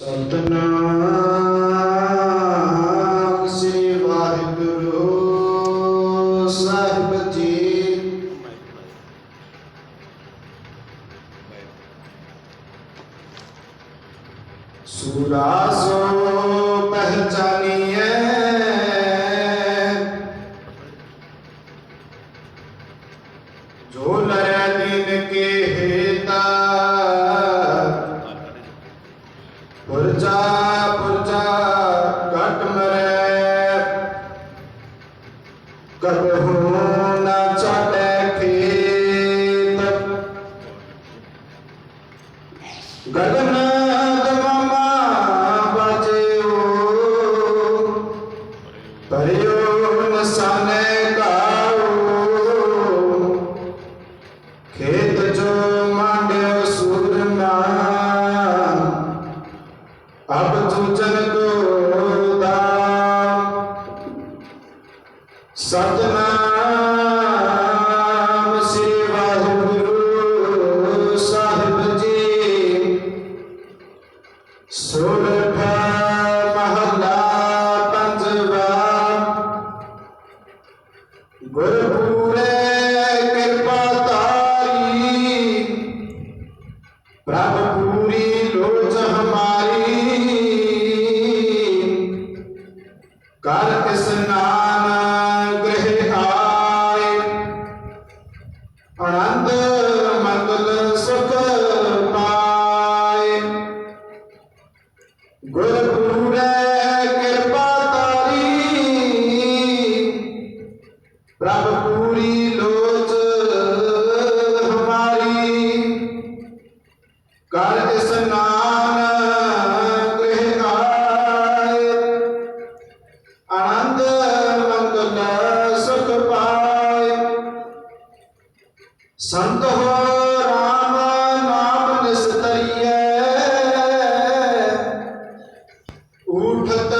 ਸਤਨਾਮ ਸ੍ਰੀ ਵਾਹਿਗੁਰੂ ਸਾਹਿਬ ਜੀ ਸੂਰਾ ਸੋ ਪਹਿਚਾਨੀਏ ਜੋ ਲਰੈ ਦਿਨ ਕੇ ਹੇਤਾ ਸਤਨਾਮ ਸ੍ਰੀ ਵਾਹਿਗੁਰੂ ਸਾਹਿਬ ਜੀ। ਸੁਰਭ ਮਹਲਾ ਪੰਜਵਾ। ਗੁਰਪੂਰੇ ਕਿਰਪਾ ਤਾਰੀ ਪ੍ਰਭ ਪੂਰੀ ਪ੍ਰਭ ਪੂਰੀ ਲੋਚ ਹਮਾਰੀ। ਕਰ ਇਸਨਾਨ ਗ੍ਰਹਿ ਆਏ ਆਨੰਦ ਮੰਗਲ ਸੁਖ ਪਾਏ। ਸੰਤ ਹੋ ਰਾਮ, ਨਾਮ ਨਿਸਤਰੀਐ। ਉਠਤ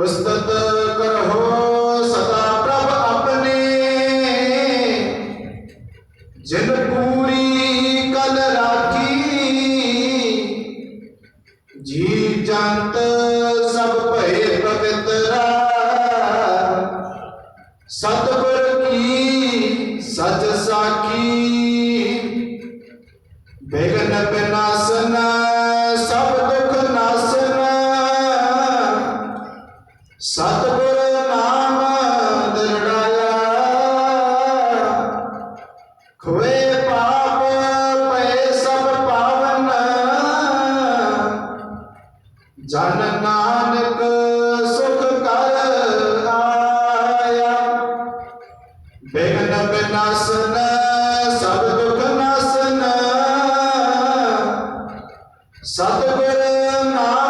ਉਸਤਤ ਕਰੋ ਸਦਾ ਪ੍ਰਭ ਆਪਣੇ। ਜਿਨ ਪੂਰੀ ਕਲ ਰਾਖੀ ਜੀ ਜੰਤ ਸਭ ਭਏ ਪਵਿੱਤਰਾ ਸਤਿਗੁਰ ਕੀ ਸਚ ਸਾਖੀ, ਬੇਗਨ ਬਿਨਾਸਨ ਜਨ ਨਾਨਕ ਸੁਖ ਕਰ ਆਇਆ। ਬੇਗਨ ਬਿਨਾਸਨ ਸਭ ਦੁਖ ਨਾਸਨ। ਸਤਿਗੁਰ ਨਾਮ